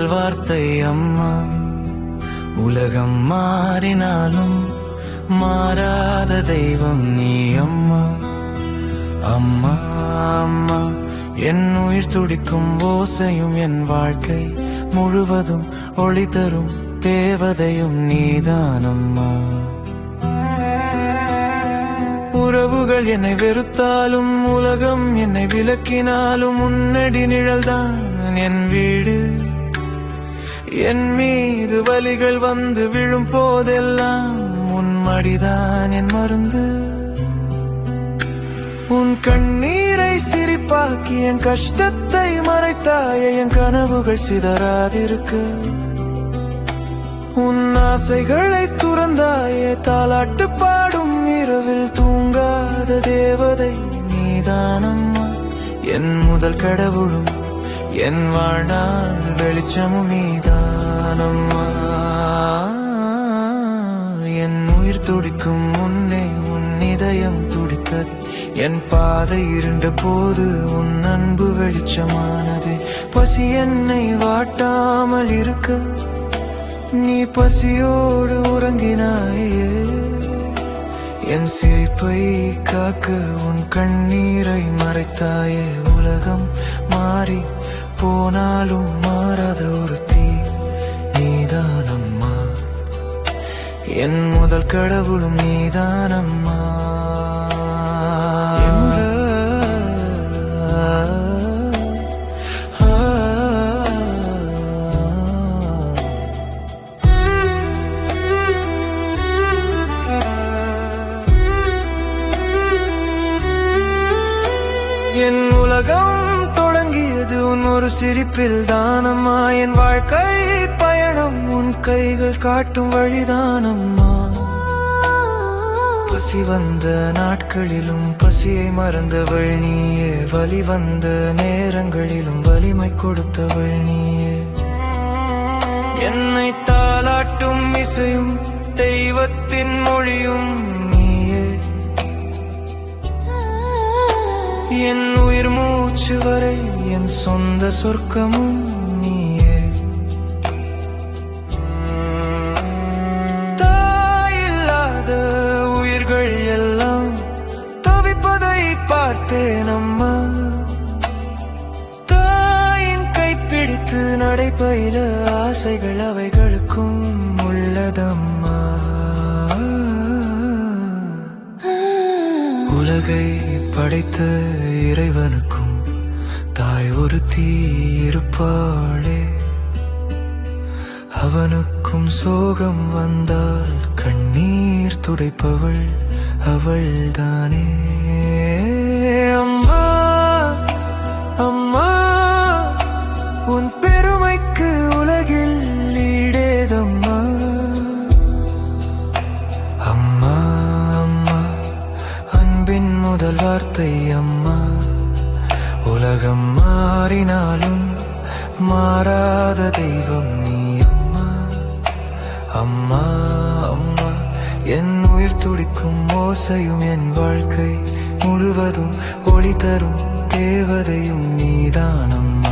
முதல் வார்த்தை அம்மா. உலகம் மாறினாலும் மாறாத தெய்வம் நீ அம்மா. அம்மா அம்மா. என் உயிர் துடிக்கும் ஓசையும் என் வாழ்க்கை முழுவதும் ஒளி தரும் தேவதையும் நீதான் அம்மா. உறவுகள் என்னை வெறுத்தாலும் உலகம் என்னை விளக்கினாலும் முன்னடி நிழல்தான் என் வீடு. என் மீது வலிகள் வந்து விழும் போதெல்லாம் உன் மடிதான் என் மருந்து. உன் கண்ணீரை சிரிப்பாக்கி என் கஷ்டத்தை மறைத்தாய என் கனவுகள் சிதறாதிருக்கு. உன் ஆசைகளை துறந்தாயே தாலாட்டு பாடும் இரவில் தூங்காத தேவதை நீதானம்மா. என் முதல் கடவுளும் என் வாழ்நாள் வெளிச்சமும் நீதானம்மா. என் உயிர் துடிக்கும் முன்னே உன் இதயம் துடித்தது. என் பாதை இருண்ட போது உன் அன்பு வெளிச்சமானது. பசி என்னை வாட்டாமல் இருக்க. நீ பசியோடு உறங்கினாயே. என் சிரிப்பை காக்க உன் கண்ணீரை மறைத்தாயே. உலகம் மாறி போனாலும் மாறாத ஒரு தீ. நீதான் அம்மா என் முதல் கடவுளும் நீதான் அம்மா என் உலகம் ஒரு சிரிப்பில் தானம்மா என் வாழ்க்கை பயணம் உன் கைகள் காட்டும் வழிதானம்மா. பசி வந்த நாட்களிலும் பசியை மறந்தவள் நீயே. வலி வந்த நேரங்களிலும் வலிமை கொடுத்தவள் நீயே. என்னை தாளாட்டும் இசையும் தெய்வத்தின் மொழியும் என் சொந்த சொர்க்கமும் நீயே. தாயில்லாத உயிர்கள் எல்லாம் தவிப்பதை பார்த்தேன் அம்மா தாயின் கைப்பிடித்து நடைபயில ஆசைகள் அவைகளுக்கும் உள்ளதம்மா. உலகை படைத்த இறைவனுக்கும் அவளாய் ஒரு தீருப்பாளே. அவனுக்கும் சோகம் வந்தால் கண்ணீர் துடைப்பவள் அவள்தானே. அம்மா அம்மா உன் பெருமைக்கு உலகில் ஈடேதம்மா. அம்மா அம்மா அன்பின் முதல் வார்த்தை அம்மா. உலகம் மாறினாலும் மாறாத தெய்வம் நீ அம்மா. அம்மா அம்மா. என் உயிர் துடிக்கும் ஓசையும் என் வாழ்க்கை முழுவதும் ஒளி தரும் தேவதையும் நீதானம்